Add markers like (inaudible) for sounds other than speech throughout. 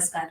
नमस्कार.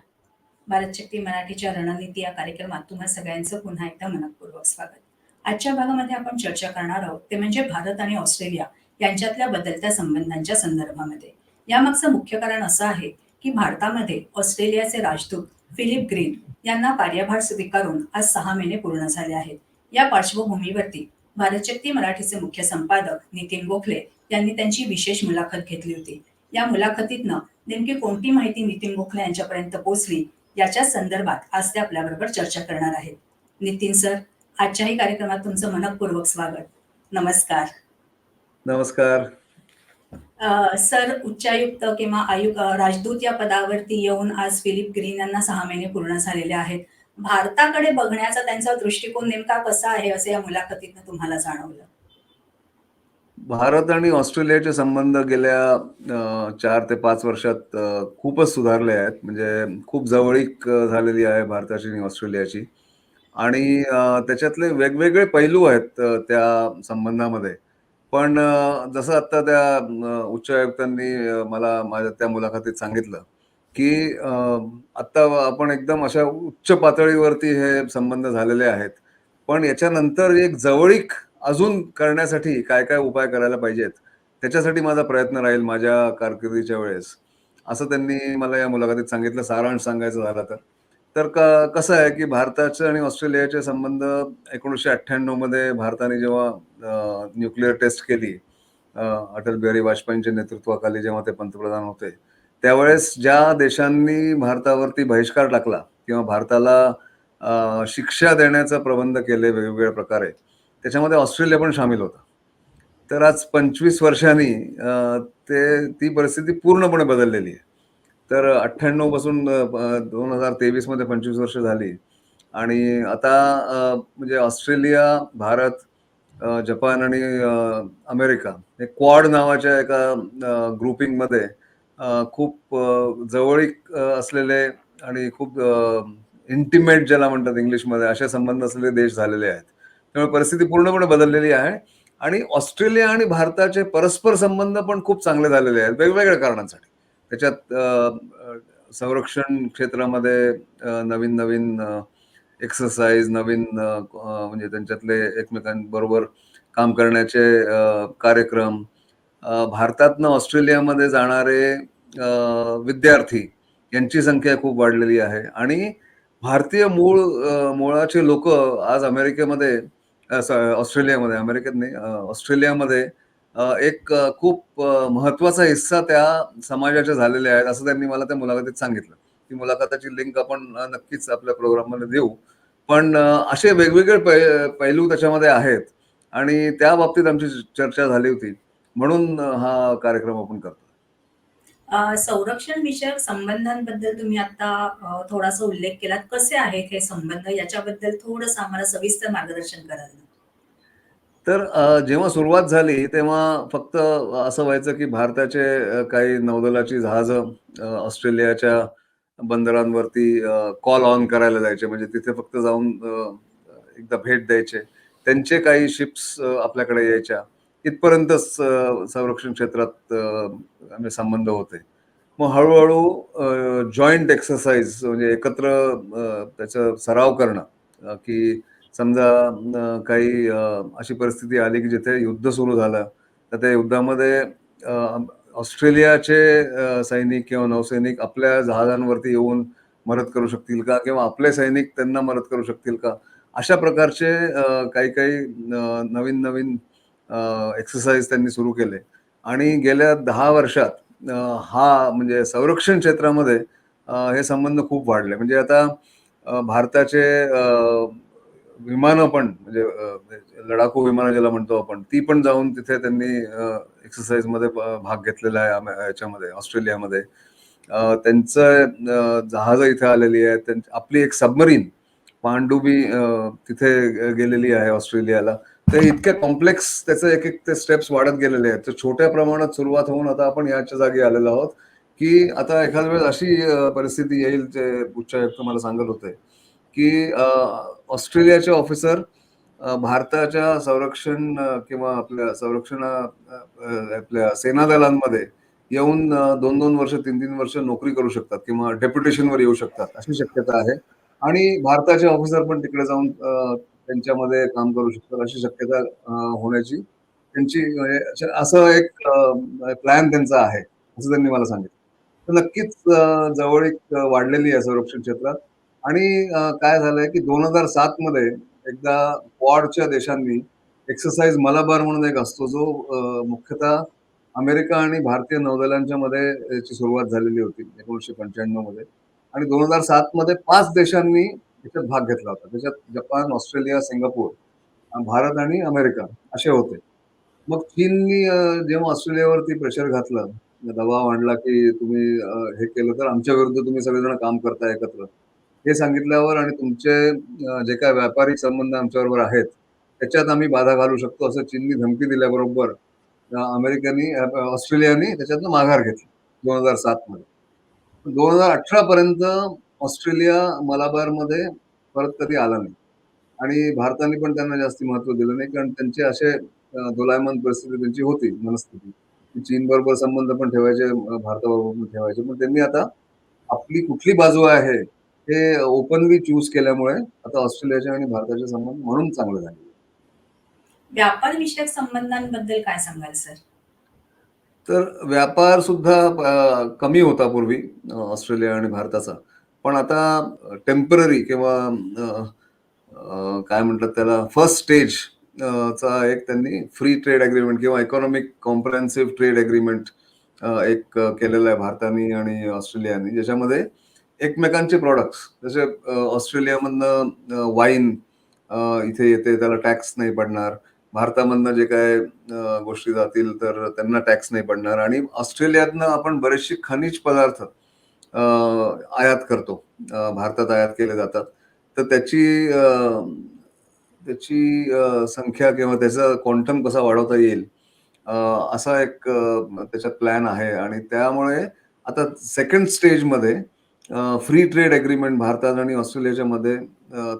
भारत शक्ती मराठीच्या रणनीती या कार्यक्रमात तुम्हा सगळ्यांचं पुन्हा एकदा मनपूर्वक स्वागत. आजच्या भागामध्ये आपण चर्चा करणार आहोत ते म्हणजे भारत आणि ऑस्ट्रेलिया यांच्यातल्या बदलत्या संबंधांच्या संदर्भामध्ये. यामागचं मुख्य कारण असं आहे की भारतामध्ये ऑस्ट्रेलियाचे राजदूत फिलिप ग्रीन यांना कार्यभार स्वीकारून आज सहा महिने पूर्ण झाले आहेत. या पार्श्वभूमीवरती भारत शक्ती मराठीचे मुख्य संपादक नितीन गोखले यांनी त्यांची विशेष मुलाखत घेतली होती. या मुलाखतीतनं नेमकी कोणती माहिती नितीन गोखले यांच्यापर्यंत पोहोचली याच्या संदर्भात आज ते आपल्याबरोबर चर्चा करणार आहेत. नितीन सर आजच्याही कार्यक्रमात तुमचं मनपूर्वक स्वागत. नमस्कार. नमस्कार. सर उच्चायुक्त किंवा आयुक्त राजदूत या पदावरती येऊन आज फिलिप ग्रीन यांना सहा महिने पूर्ण झालेले आहेत. भारताकडे बघण्याचा त्यांचा दृष्टिकोन नेमका कसा आहे असं या मुलाखतीतनं तुम्हाला जाणवलं? भारत आणि ऑस्ट्रेलियाचे संबंध गेल्या चार ते पाच वर्षात खूपच सुधारले आहेत. म्हणजे खूप जवळीक झालेली आहे भारताची आणि ऑस्ट्रेलियाची. आणि त्याच्यातले वेगवेगळे पैलू आहेत त्या संबंधामध्ये. पण जसं आत्ता त्या उच्च उच्चायुक्तांनी मला माझ्या त्या मुलाखतीत सांगितलं की आत्ता आपण एकदम अशा उच्च पातळीवरती हे संबंध झालेले आहेत. पण याच्यानंतर एक जवळीक अजून करण्यासाठी काय काय उपाय करायला पाहिजेत त्याच्यासाठी माझा प्रयत्न राहील माझ्या कारकिर्दीच्या वेळेस. असं त्यांनी मला या मुलाखतीत सांगितलं सारांश सांगायचं झालं तर. तर का कसं आहे की भारताचे आणि ऑस्ट्रेलियाचे संबंध एकोणीसशे अठ्ठ्याण्णवमध्ये भारताने जेव्हा न्यूक्लिअर टेस्ट केली अटल बिहारी वाजपेयींच्या नेतृत्वाखाली जेव्हा ते पंतप्रधान होते त्यावेळेस ज्या देशांनी भारतावरती बहिष्कार टाकला किंवा भारताला शिक्षा देण्याचा प्रबंध केले वेगवेगळ्या प्रकारे त्याच्यामध्ये ऑस्ट्रेलिया पण सामील होता. तर आज पंचवीस वर्षांनी ते ती परिस्थिती पूर्णपणे बदललेली आहे. तर अठ्ठ्याण्णवपासून दोन हजार तेवीसमध्ये पंचवीस वर्ष झाली. आणि आता म्हणजे ऑस्ट्रेलिया भारत जपान आणि अमेरिका हे क्वाड नावाच्या एका ग्रुपिंगमध्ये खूप जवळीक असलेले आणि खूप इंटिमेट ज्याला म्हणतात इंग्लिशमध्ये असे संबंध असलेले देश झालेले आहेत. त्यामुळे परिस्थिती पूर्णपणे बदललेली आहे. आणि ऑस्ट्रेलिया आणि भारताचे परस्पर संबंध पण खूप चांगले झालेले आहेत वेगवेगळ्या कारणांसाठी. त्याच्यात संरक्षण क्षेत्रामध्ये नवीन नवीन एक्सरसाइज नवीन म्हणजे त्यांच्यातले एकमेकांबरोबर काम करण्याचे कार्यक्रम भारतातनं ऑस्ट्रेलियामध्ये जाणारे विद्यार्थी यांची संख्या खूप वाढलेली आहे. आणि भारतीय मूळ मुळाचे लोक आज अमेरिकेमध्ये ऑस्ट्रेलियामध्ये अमेरिकेत नाही ऑस्ट्रेलियामध्ये एक खूप महत्त्वाचा हिस्सा त्या समाजाचे झालेले आहेत असं त्यांनी मला त्या मुलाखतीत सांगितलं. ती मुलाखताची लिंक आपण नक्कीच आपल्या प्रोग्राममध्ये देऊ. पण असे वेगवेगळे पै- पैलू त्याच्यामध्ये आहेत आणि त्या बाबतीत आमची चर्चा झाली होती. म्हणून हा कार्यक्रम आपण करतो. संरक्षण विषयक संबंधांबद्दल तुम्ही आता थोडासा उल्लेख केलात. कसे आहेत हे संबंध? याच्याबद्दल थोडंसं आम्हाला सविस्तर मार्गदर्शन कराल. तर जेव्हा सुरुवात झाली तेव्हा फक्त असं व्हायचं की भारताचे काही नौदलाची जहाजं ऑस्ट्रेलियाच्या बंदरांवरती कॉल ऑन करायला जायचे. म्हणजे तिथे फक्त जाऊन एकदा भेट द्यायचे. त्यांचे काही शिप्स आपल्याकडे यायच्या. इथपर्यंतच संरक्षण क्षेत्रात आम्ही संबंध होते. मग हळूहळू जॉईंट एक्सरसाइज म्हणजे एकत्र त्याचा सराव करणं की समजा काही अशी परिस्थिती आली की जिथे युद्ध सुरू झालं तर त्या युद्धामध्ये ऑस्ट्रेलियाचे सैनिक किंवा नौसैनिक आपल्या जहाजांवरती येऊन मदत करू शकतील का? किंवा आपले सैनिक त्यांना मदत करू शकतील का? अशा प्रकारचे काही काही नवीन नवीन एक्सरसाइज त्यांनी सुरू केले. आणि गेल्या दहा वर्षात हा म्हणजे संरक्षण क्षेत्रामध्ये हे संबंध खूप वाढले. म्हणजे आता भारताचे विमानं पण म्हणजे, म्हणजे लडाखू विमानं ज्याला म्हणतो आपण ती पण जाऊन तिथे त्यांनी एक्सरसाइजमध्ये भाग घेतलेला आहे याच्यामध्ये ऑस्ट्रेलियामध्ये. त्यांचं जहाज जहाजं इथे आलेली आहेत. त्यांची- आपली एक सबमरीन पांडुबी तिथे गेलेली आहे ऑस्ट्रेलियाला. ते इतक्या कॉम्प्लेक्स त्याचे एक एक ते स्टेप्स वाढत गेलेले आहेत. तर छोट्या प्रमाणात सुरुवात होऊन आता आपण याच्या जागी आलेलो आहोत की आता एखाद्या वेळेस अशी परिस्थिती येईल जे उच्चायुक्त मला सांगत होते की ऑस्ट्रेलियाचे ऑफिसर भारताच्या संरक्षण किंवा आपल्या संरक्षण आपल्या सेना दलांमध्ये येऊन दोन दोन वर्ष तीन तीन वर्ष नोकरी करू शकतात किंवा डेप्युटेशनवर येऊ शकतात अशी शक्यता आहे. आणि भारताचे ऑफिसर पण तिकडे जाऊन त्यांच्यामध्ये काम करू शकतात अशी शक्यता होण्याची त्यांची म्हणजे असं एक प्लॅन त्यांचा आहे असं त्यांनी मला सांगितलं. तर नक्कीच अ, जवळीक वाढलेली आहे संरक्षण क्षेत्रात. आणि काय झालंय की दोन हजार सात मध्ये एकदा क्वाडच्या देशांनी एक्सरसाइज मलाबार म्हणून एक असतो जो मुख्यतः अमेरिका आणि भारतीय नौदलांच्या मध्ये याची सुरुवात झालेली होती एकोणीशे पंच्याण्णवमध्ये. आणि दोन हजार सात मध्ये पाच देशांनी त्याच्यात भाग घेतला होता. त्याच्यात जपान ऑस्ट्रेलिया सिंगापूर भारत आणि अमेरिका असे होते. मग चीननी जेव्हा ऑस्ट्रेलियावरती प्रेशर घातलं म्हणजे दबाव आणला की तुम्ही हे केलं तर आमच्या विरुद्ध तुम्ही सगळेजण काम करता एकत्र. हे सांगितल्यावर आणि तुमचे जे काय व्यापारी संबंध आमच्याबरोबर आहेत त्याच्यात आम्ही बाधा घालू शकतो असं चीननी धमकी दिल्याबरोबर अमेरिकेनी ऑस्ट्रेलियानी त्याच्यातनं माघार घेतली दोन हजार सात मध्ये. दोन हजार अठरा पर्यंत ऑस्ट्रेलिया मलाबारमध्ये परत कधी आला नाही. आणि भारताने पण त्यांना जास्ती महत्त्व दिलं नाही कारण त्यांचे असे दोलायमान परिस्थिती त्यांची होती मनस्थिती. की चीन बरोबर संबंध पण ठेवायचे भारताबरोबर पण ठेवायचे. पण त्यांनी आता आपली कुठली बाजू आहे हे ओपनली चूज केल्यामुळे आता ऑस्ट्रेलियाचे आणि भारताचे संबंध म्हणून चांगले झाले. व्यापार विषयक संबंधांबद्दल काय सांगाल सर? तर व्यापार सुद्धा कमी होता पूर्वी ऑस्ट्रेलिया आणि भारताचा. पण आता टेंपररी किंवा काय म्हणतात त्याला फर्स्ट स्टेज चा एक त्यांनी फ्री ट्रेड अग्रीमेंट किंवा इकॉनॉमिक कॉम्प्रेन्सिव्ह ट्रेड अग्रीमेंट एक केलेलं आहे भारताने आणि ऑस्ट्रेलियाने ज्याच्यामध्ये एकमेकांचे प्रॉडक्ट्स जसे ऑस्ट्रेलियामधनं वाईन इथे येते त्याला टॅक्स नाही पडणार. भारतामधनं जे काय गोष्टी जातील तर त्यांना टॅक्स नाही पडणार. आणि ऑस्ट्रेलियातनं आपण बरेचसे खनिज पदार्थ आयात करतो. भारतात आयात केले जातात. तर त्याची त्याची संख्या किंवा त्याचा क्वांटम कसा वाढवता येईल असा एक त्याच्यात प्लॅन आहे. आणि त्यामुळे आता सेकंड स्टेजमध्ये फ्री ट्रेड अग्रीमेंट भारतात आणि ऑस्ट्रेलियाच्या मध्ये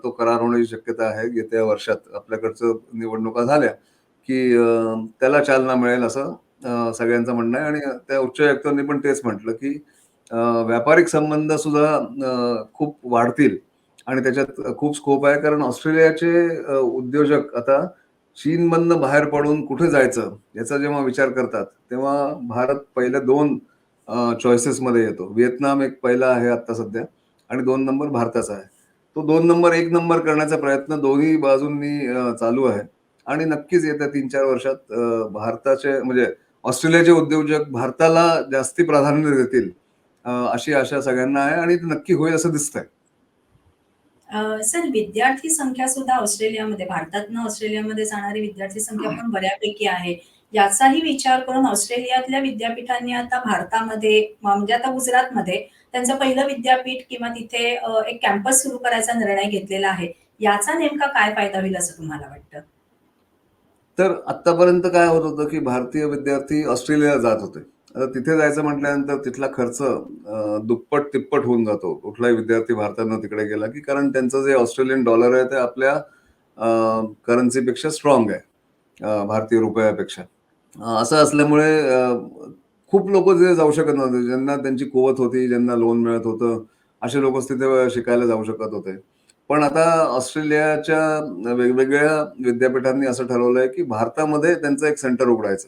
तो करार होण्याची शक्यता आहे. येत्या वर्षात आपल्याकडचं निवडणुका झाल्या की त्याला चालना मिळेल असं सगळ्यांचं म्हणणं आहे. आणि त्या उच्चायुक्तांनी पण तेच म्हटलं की व्यापारिक संबंध सुद्धा खूप वाढतील. आणि त्याच्यात खूप स्कोप आहे. कारण ऑस्ट्रेलियाचे उद्योजक आता चीनमधनं बाहेर पडून कुठे जायचं याचा जेव्हा विचार करतात तेव्हा भारत पहिल्या दोन चॉईसेसमध्ये येतो. व्हिएतनाम एक पहिला आहे आत्ता सध्या आणि दोन नंबर भारताचा आहे. तो दोन नंबर एक नंबर करण्याचा प्रयत्न दोन्ही बाजूंनी चालू आहे. आणि नक्कीच येत्या तीन चार वर्षात भारताचे म्हणजे ऑस्ट्रेलियाचे उद्योजक भारताला जास्ती प्राधान्य देतील. अशी आशा सगळ्यांना आहे आणि नक्की होईल असं दिसतंय. सर विद्यार्थी संख्या सुद्धा ऑस्ट्रेलियामध्ये भारतातनं ऑस्ट्रेलियामध्ये जाणारी विद्यार्थी संख्या पण बऱ्यापैकी आहे. याचाही विचार करून ऑस्ट्रेलियातल्या विद्यापीठांनी आता भारतामध्ये म्हणजे आता गुजरातमध्ये त्यांचं पहिलं विद्यापीठ किंवा तिथे एक कॅम्पस सुरू करायचा निर्णय घेतलेला आहे. याचा नेमका काय फायदा होईल असं तुम्हाला वाटतं? तर आतापर्यंत काय होत होतं की भारतीय विद्यार्थी ऑस्ट्रेलियाला जात होते. तिथे जायचं म्हटल्यानंतर तिथला खर्च दुप्पट तिप्पट होऊन जातो. कुठलाही विद्यार्थी भारतानं तिकडे गेला की कारण त्यांचं जे ऑस्ट्रेलियन डॉलर आहे ते आपल्या करन्सीपेक्षा स्ट्रॉंग आहे भारतीय रुपयापेक्षा. असं असल्यामुळे खूप लोक तिथे जाऊ शकत नव्हते. ज्यांना त्यांची कुवत होती ज्यांना लोन मिळत होतं असे लोक तिथे शिकायला जाऊ शकत होते. पण आता ऑस्ट्रेलियाच्या वेगवेगळ्या विद्यापीठांनी असं ठरवलंय की भारतामध्ये त्यांचं एक सेंटर उघडायचं.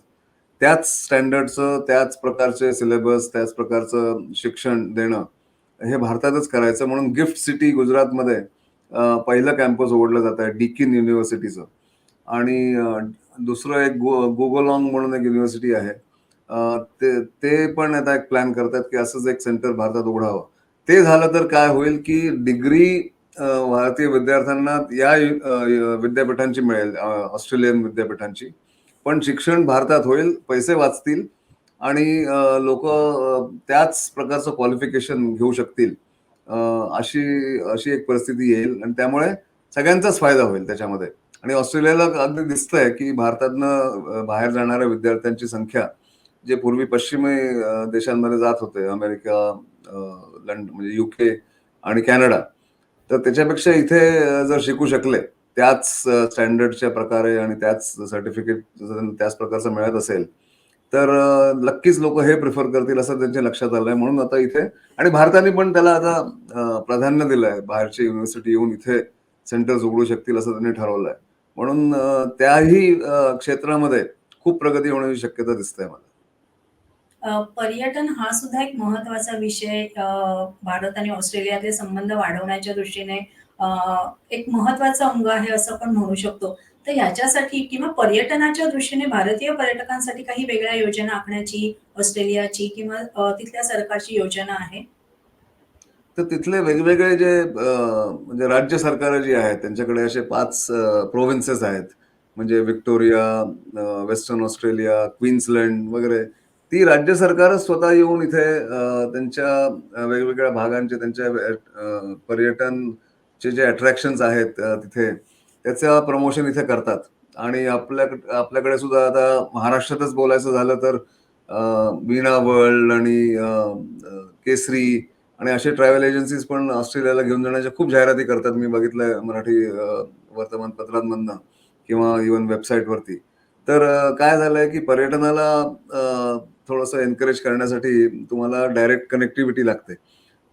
त्याच स्टँडर्डचं त्याच प्रकारचे सिलेबस त्याच प्रकारचं शिक्षण देणं हे भारतातच करायचं. म्हणून गिफ्ट सिटी गुजरातमध्ये पहिलं कॅम्पस उघडलं जात आहे डिकिन युनिव्हर्सिटीचं आणि दुसरं एक गो गोगोलॉंग म्हणून एक युनिव्हर्सिटी आहे. ते ते पण आता एक प्लॅन करतात की असंच एक सेंटर भारतात उघडावं. ते झालं तर काय होईल की डिग्री भारतीय विद्यार्थ्यांना या विद्यापीठांची मिळेल ऑस्ट्रेलियन विद्यापीठांची. पण शिक्षण भारतात होईल पैसे वाचतील आणि लोक त्याच प्रकारचं क्वालिफिकेशन घेऊ शकतील. अशी अशी एक परिस्थिती येईल आणि त्यामुळे सगळ्यांचाच फायदा होईल त्याच्यामध्ये. आणि ऑस्ट्रेलियाला अगदी दिसतंय की भारतातनं बाहेर जाणाऱ्या विद्यार्थ्यांची संख्या जे पूर्वी पश्चिमी देशांमध्ये जात होते अमेरिका लंड म्हणजे युके आणि कॅनडा तर त्याच्यापेक्षा इथे जर शिकू शकले त्याच स्टँडर्डच्या प्रकारे आणि त्याच सर्टिफिकेट त्याच प्रकारचं मिळत असेल तर नक्कीच लोक हे प्रिफर करतील असं त्यांच्या लक्षात आलंय. म्हणून आता इथे आणि भारताने पण त्याला आता प्राधान्य प्राधान्य दिलंय. बाहेरची युनिव्हर्सिटी येऊन इथे सेंटर्स उघडू शकतील असं त्यांनी ठरवलंय. म्हणून त्याही क्षेत्रामध्ये खूप प्रगती होण्याची शक्यता दिसते मला. पर्यटन हा सुद्धा एक महत्त्वाचा विषय भारत आणि ऑस्ट्रेलियातले संबंध वाढवण्याच्या दृष्टीने एक महत्वाचं अंग आहे असं आपण म्हणू शकतो. तर याच्यासाठी किंवा पर्यटनाच्या दृष्टीने भारतीय पर्यटकांसाठी काही वेगळ्या योजना आखण्याची ऑस्ट्रेलियाची किंवा तिथल्या सरकारची योजना आहे? तर तिथले वेगवेगळे जे म्हणजे राज्य सरकार जी आहेत त्यांच्याकडे असे पाच प्रोव्हिन्सेस आहेत. म्हणजे व्हिक्टोरिया, वेस्टर्न ऑस्ट्रेलिया, क्वीन्सलंड वगैरे. ती राज्य सरकार स्वतः येऊन इथे त्यांच्या वेगवेगळ्या भागांचे त्यांच्या पर्यटन चे जे अट्रॅक्शन्स आहेत तिथे त्याचं प्रमोशन इथे करतात. आणि आपल्याक आपल्याकडे सुद्धा आता महाराष्ट्रातच बोलायचं झालं तर वीणा वर्ल्ड आणि केसरी आणि असे ट्रॅव्हल एजन्सीज पण ऑस्ट्रेलियाला घेऊन जाण्याच्या खूप जाहिराती करतात. मी बघितलंय मराठी वर्तमानपत्रांमधनं किंवा इव्हन वेबसाईटवरती. तर काय झालंय की पर्यटनाला थोडंसं एनकरेज करण्यासाठी तुम्हाला डायरेक्ट कनेक्टिव्हिटी लागते.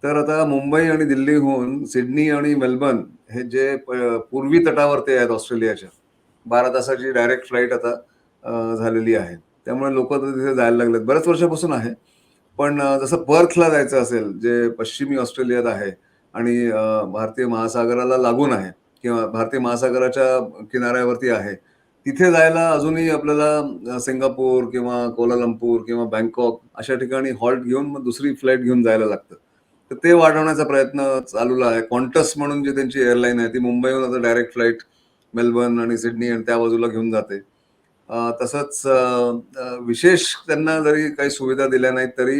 तर आता मुंबई आणि दिल्लीहून सिडनी आणि मेलबर्न हे जे प पूर्वी तटावरती आहेत ऑस्ट्रेलियाच्या, 12 तासाची डायरेक्ट फ्लाईट आता झालेली आहे. त्यामुळे लोक तर तिथे जायला लागलेत. बऱ्याच वर्षापासून आहे. पण जसं पर्थला जायचं असेल, जे पश्चिमी ऑस्ट्रेलियात आहे आणि भारतीय महासागराला लागून आहे किंवा भारतीय महासागराच्या किनाऱ्यावरती आहे. तिथे जायला अजूनही आपल्याला सिंगापूर किंवा कोलालंपूर किंवा बँकॉक अशा ठिकाणी हॉल्ट घेऊन मग दुसरी फ्लाईट घेऊन जायला लागतं. तर ते वाढवण्याचा प्रयत्न चालू आहे. कॉन्टस म्हणून जी त्यांची एअरलाईन आहे, ती मुंबईहून आता डायरेक्ट फ्लाईट मेलबर्न आणि सिडनी आणि त्या बाजूला घेऊन जाते. तसंच विशेष त्यांना जरी काही सुविधा दिल्या नाहीत, तरी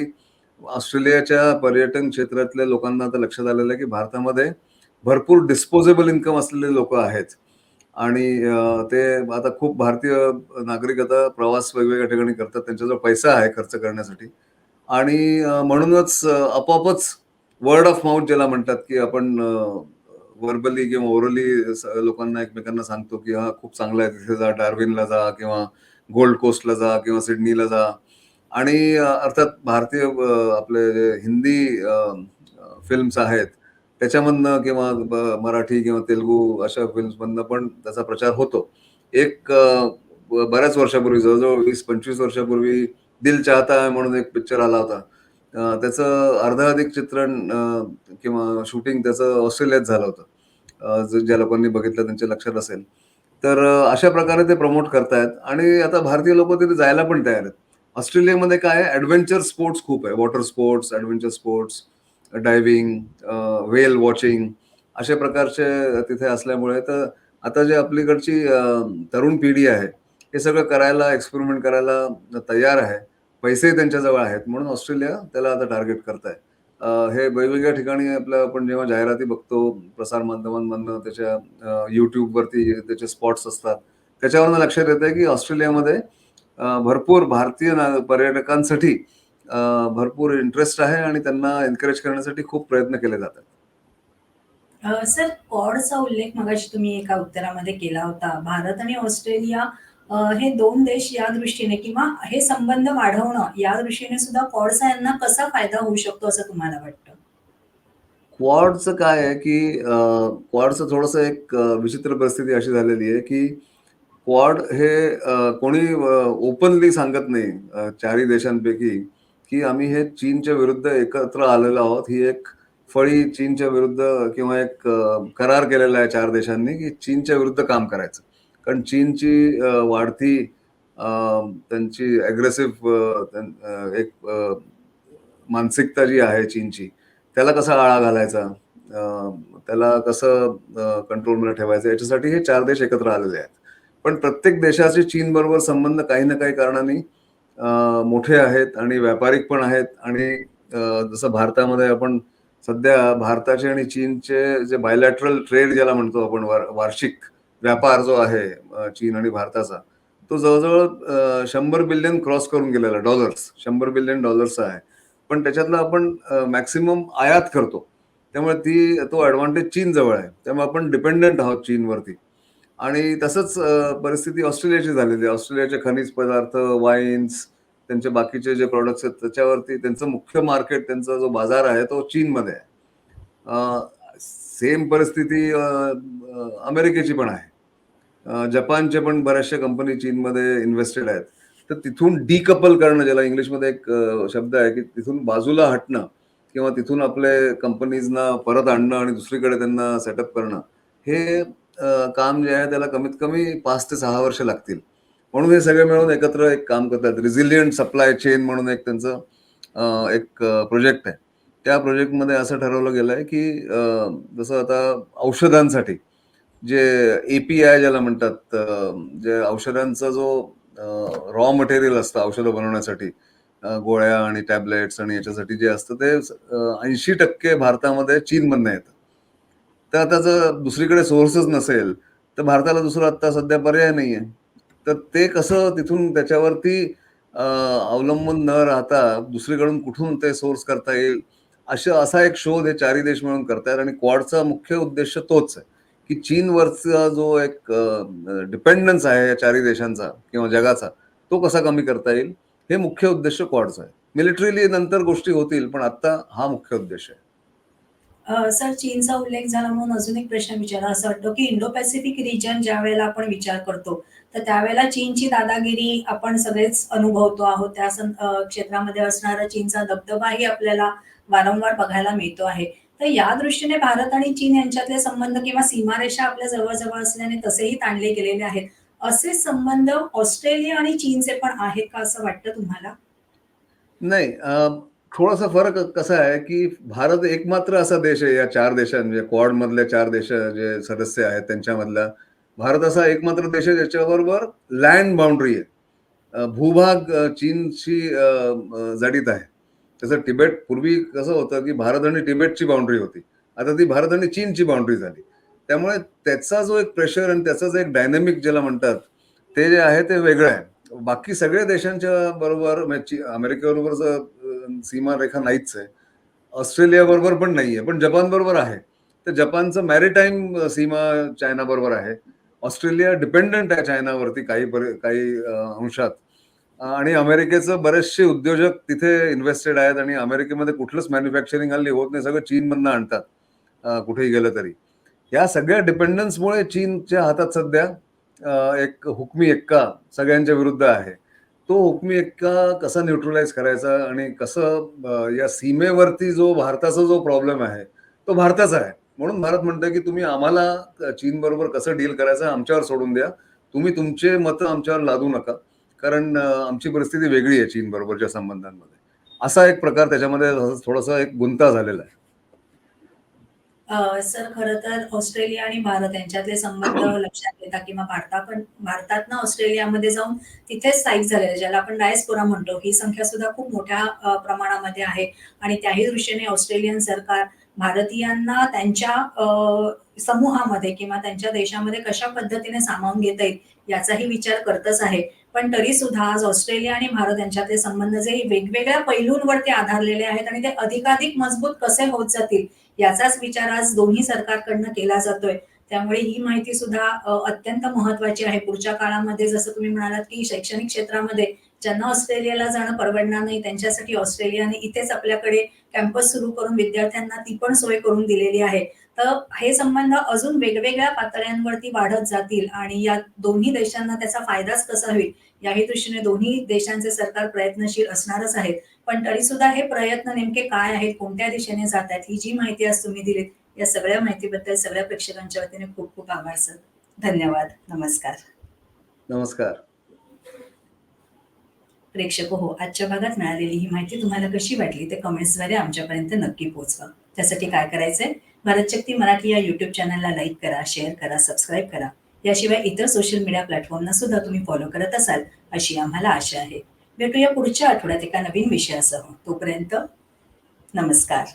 ऑस्ट्रेलियाच्या पर्यटन क्षेत्रातल्या लोकांना आता लक्षात आलेलं आहे, की भारतामध्ये भरपूर डिस्पोजेबल इन्कम असलेले लोक आहेत. आणि ते आता खूप भारतीय नागरिक आता प्रवास वेगवेगळ्या ठिकाणी करतात. त्यांच्याजवळ पैसा आहे खर्च करण्यासाठी. आणि म्हणूनच आपोआपच वर्ड ऑफ माउथ ज्याला म्हणतात, की आपण वर्बली किंवा ओरली लोकांना एकमेकांना सांगतो, की हा खूप चांगला आहे. तिथे जा, डार्विनला जा किंवा गोल्ड कोस्टला जा किंवा सिडनीला जा." आणि अर्थात भारतीय आपले जे हिंदी फिल्म्स आहेत, त्याच्यामधनं किंवा ब मराठी किंवा तेलगू अशा फिल्म्समधनं पण त्याचा प्रचार होतो. एक बऱ्याच वर्षापूर्वी जवळजवळ वीस पंचवीस वर्षापूर्वी दिल चाहता म्हणून एक पिक्चर आला होता. अ, त्याचं अर्धाधिक चित्रण अ, किंवा शूटिंग त्याचं ऑस्ट्रेलियात झालं होतं. अ, ज ज्या लोकांनी बघितलं त्यांच्या लक्षात असेल. तर अ, अशा प्रकारे ते प्रमोट करतायत आणि आता भारतीय लोकं तिथे जायला पण तयार आहेत. ऑस्ट्रेलियामध्ये काय आहे एडव्हेंचर स्पोर्ट्स खूप आहे. Water sports, adventure sports, diving, uh, whale watching अशा प्रकारचे तिथे असल्यामुळे तर आता जे आपलीकडची अ, तरुण पिढी आहे, हे सगळं करायला, एक्सपेरिमेंट करायला तयार आहे. पैसेही त्यांच्याजवळ आहेत. म्हणून ऑस्ट्रेलिया त्याला आता टार्गेट करत आहे हे वेगवेगळ्या ठिकाणी आपलं आपण जेव्हा जाहिराती बघतो प्रसार माध्यमांमधनं त्याच्या यूट्यूबवरती त्याचे स्पॉट्स असतात. त्याच्यावरनं लक्षात येतं की ऑस्ट्रेलियामध्ये भरपूर भारतीय ना पर्यटकांसाठी भरपूर इंटरेस्ट आहे आणि त्यांना एन्करेज करण्यासाठी खूप प्रयत्न केले जातात. सर कॉडचा उल्लेख मगाशी तुम्ही एका उत्तरामध्ये केला होता. भारत आणि ऑस्ट्रेलिया हे दोन देश या दृष्टीने किंवा हे संबंध वाढवणं या दृष्टीने सुद्धा क्वाडचा यांना कसा फायदा होऊ शकतो असं तुम्हाला वाटतं? क्वाडचं काय आहे, की अ, क्वाडचं थोडंसं एक विचित्र परिस्थिती अशी झालेली आहे, की क्वाड हे कोणी ओपनली सांगत नाही चारही देशांपैकी, की आम्ही हे चीनच्या विरुद्ध एकत्र आलेलो आहोत. ही एक फळी चीनच्या विरुद्ध किंवा एक करार केलेला आहे चार देशांनी, की चीनच्या विरुद्ध काम करायचं. कारण चीनची वाढती त्यांची अग्रेसिव्ह एक मानसिकता जी आहे चीनची, त्याला कसा आळा घालायचा, त्याला कसं कंट्रोलमध्ये ठेवायचं याच्यासाठी हे चार देश एकत्र आलेले आहेत. पण प्रत्येक देशाचे चीनबरोबर संबंध काही ना काही कारणाने मोठे आहेत आणि व्यापारिक पण आहेत आणि जसं भारतामध्ये आपण सध्या भारताचे आणि चीनचे जे बायलॅटरल ट्रेड ज्याला म्हणतो आपण वार वार्षिक व्यापार जो आहे चीन आणि भारताचा, तो जवळजवळ शंभर बिलियन क्रॉस करून गेलेला डॉलर्स. शंभर बिलियन डॉलर्सचा आहे. पण त्याच्यातनं आपण मॅक्सिमम आयात करतो. त्यामुळे ती तो एडव्हांटेज चीनजवळ आहे. त्यामुळे आपण डिपेंडंट आहोत चीनवरती. आणि तसंच परिस्थिती ऑस्ट्रेलियाची झालेली आहे. ऑस्ट्रेलियाचे खनिज पदार्थ, वाईन्स त्यांचे बाकीचे जे प्रॉडक्ट्स आहेत त्याच्यावरती त्यांचं मुख्य मार्केट त्यांचा जो बाजार आहे तो चीनमध्ये आहे सेम परिस्थिती अमेरिकेची पण आहे जपानचे पण बऱ्याचशा कंपनी चीनमध्ये इन्व्हेस्टेड आहेत. तर तिथून डिकपल करणं ज्याला इंग्लिशमध्ये एक शब्द आहे की तिथून बाजूला हटणं किंवा तिथून आपले कंपनीजना परत आणणं आणि दुसरीकडे त्यांना सेटअप करणं हे काम जे आहे त्याला कमीत कमी पाच ते सहा वर्ष लागतील. म्हणून हे सगळे मिळून एकत्र एक काम करतात. रिझिलियंट सप्लाय चेन म्हणून एक त्यांचं एक प्रोजेक्ट आहे. त्या प्रोजेक्टमध्ये असं ठरवलं गेलं आहे की जसं आता औषधांसाठी जे एपीआय ज्याला म्हणतात जे औषधांचा जो रॉ मटेरियल असतं औषधं बनवण्यासाठी गोळ्या आणि टॅबलेट्स आणि याच्यासाठी जे असतं ते ऐंशी टक्के भारतामध्ये चीनमधनं येतं. तर आता जर दुसरीकडे सोर्सच नसेल तर भारताला दुसरा आत्ता सध्या पर्याय नाही आहे तर ते कसं तिथून त्याच्यावरती अवलंबून न राहता दुसरीकडून कुठून ते सोर्स करता येईल अशा असा एक शोध हे चारही देश मिळून करतायत आणि क्वाडचा मुख्य उद्देश तोच आहे. की चीनवरचा जो एक डिपेंडन्स आहे या चारही देशांचा किंवा जगाचा तो कसा कमी करता येईल? हे मुख्य उद्देश क्वाडचा आहे मिलिटरीली नंतर गोष्टी होतील पण आता हा मुख्य उद्देश आहे. सर चीनचा उल्लेख झाला म्हणून अजून एक प्रश्न विचारा असं वाटतं की इंडो पॅसिफिक रिजन ज्या वेळेला आपण विचार करतो तर त्यावेळेला चीनची दादागिरी आपण सगळेच अनुभवतो आहोत. त्या क्षेत्रामध्ये असणारा चीनचा दबदबाही आपल्याला वारंवार बघायला मिळतो आहे. तर या दृष्टीने भारत आणि चीन यांच्यातले संबंध किंवा सीमारेषा आपल्या जवळजवळ असल्याने तसेही ताणले गेलेले आहेत. असे संबंध ऑस्ट्रेलिया आणि चीनचे पण आहेत का असं वाटतं तुम्हाला? नाही थोडासा फरक कसा आहे की भारत एकमात्र असा देश आहे या चार देशां म्हणजे क्वाड मधल्या चार देश जे सदस्य आहेत त्यांच्यामधला. भारत असा एकमात्र देश आहे ज्याच्याबरोबर लँड बाउंड्री आहे. भूभाग चीनशी जडित आहे. त्याचं तिबेट पूर्वी कसं होतं की भारत आणि तिबेटची बाउंड्री होती. आता ती भारत आणि चीनची बाउंड्री झाली. त्यामुळे त्याचा जो एक प्रेशर आणि त्याचा जो एक डायनॅमिक ज्याला म्हणतात ते जे आहे ते वेगळं आहे. बाकी सगळ्या देशांच्या बरोबर म्हणजे सीमा रेखा नाहीच आहे. ऑस्ट्रेलिया बरोबर पण नाहीये पण जपान बरोबर आहे. तर जपानचं मॅरिटाईम सीमा चायना बरोबर आहे. ऑस्ट्रेलिया डिपेंडंट आहे चायनावरती काही काही अंशात. आणि अमेरिकेचं बरेचसे उद्योजक तिथे इन्व्हेस्टेड आहेत आणि अमेरिकेमध्ये कुठलंच मॅन्युफॅक्चरिंग हल्ली होत नाही. सगळं चीनमधनं आणतात कुठेही गेलं तरी. या सगळ्या डिपेंडन्समुळे चीनच्या हातात सध्या एक हुकमी एक्का सगळ्यांच्या विरुद्ध आहे. तो हुकमी एक्का कसा न्यूट्रलाइज करायचा आणि कसं या सीमेवरती जो भारताचा जो प्रॉब्लेम आहे तो भारताचा आहे. म्हणून भारत म्हणतोय की तुम्ही आम्हाला चीन बरोबर कसं डील करायचं आमच्यावर सोडून द्या. तुम्ही तुमचे मतं आमच्यावर लादू नका. कारण आमची परिस्थिती वेगळी आहे चीन बरोबरच्या संबंधांमध्ये. असा एक प्रकार त्याच्यामध्ये थोडासा एक गुंता झालेला आहे. सर खरं तर ऑस्ट्रेलिया आणि भारत यांच्यातले संबंध (coughs) लक्षात घेता किंवा भारताकडं भारतातनं ऑस्ट्रेलियामध्ये जाऊन तिथेच स्थायिक झालेले ज्याला आपण डायस्पोरा म्हणतो. ही संख्या सुद्धा खूप मोठ्या प्रमाणामध्ये आहे. आणि त्याही दृष्टीने ऑस्ट्रेलियन सरकार भारतीयांना त्यांच्या समूहामध्ये किंवा त्यांच्या देशामध्ये कशा पद्धतीने सामावून घेता येईल याचाही विचार करतच आहे. पण तरी सुद्धा आज ऑस्ट्रेलिया आणि भारत यांच्यातले संबंध जे वेगवेगळ्या पैलूंवरती आधारलेले आहेत आणि ते अधिकाधिक मजबूत कसे होत जातील याचाच विचार आज दोन्ही सरकारकडनं केला जातोय. त्यामुळे ही माहिती सुद्धा अत्यंत महत्वाची आहे. पुढच्या काळामध्ये जसं तुम्ही म्हणालात की शैक्षणिक क्षेत्रामध्ये ज्यांना ऑस्ट्रेलियाला जाणं परवडणार नाही त्यांच्यासाठी ऑस्ट्रेलियाने इथेच आपल्याकडे कॅम्पस सुरू करून विद्यार्थ्यांना ती पण सोय करून दिलेली आहे. तर हे संबंध अजून वेगवेगळ्या पातळ्यांवरती वाढत जातील आणि या दोन्ही देशांना त्याचा फायदाच कसा होईल याही दृष्टीने दोन्ही देशांचे सरकार प्रयत्नशील असणारच आहेत. पण तरी सुद्धा हे प्रयत्न नेमके काय आहेत कोणत्या दिशेने जात आहेत ही जी माहिती आज तुम्ही दिलीत या सगळ्या माहितीबद्दल सगळ्या प्रेक्षकांच्या वतीने खूप खूप आभार सर. धन्यवाद. नमस्कार. नमस्कार. प्रेक्षक हो आजच्या भागात मिळालेली ही माहिती तुम्हाला कशी वाटली ते कमेंट्सद्वारे आमच्यापर्यंत नक्की पोहोचवा त्यासाठी काय करायचंय? भारतशक्ती मराठी या युट्यूब चॅनलला लाईक करा शेअर करा सबस्क्राईब करा. याशिवाय इतर सोशल मीडिया प्लॅटफॉर्मना सुद्धा तुम्ही फॉलो करत असाल अशी आम्हाला आशा आहे. भेटूया पुढच्या आठवड्यात एका नवीन विषयासह. तोपर्यंत नमस्कार.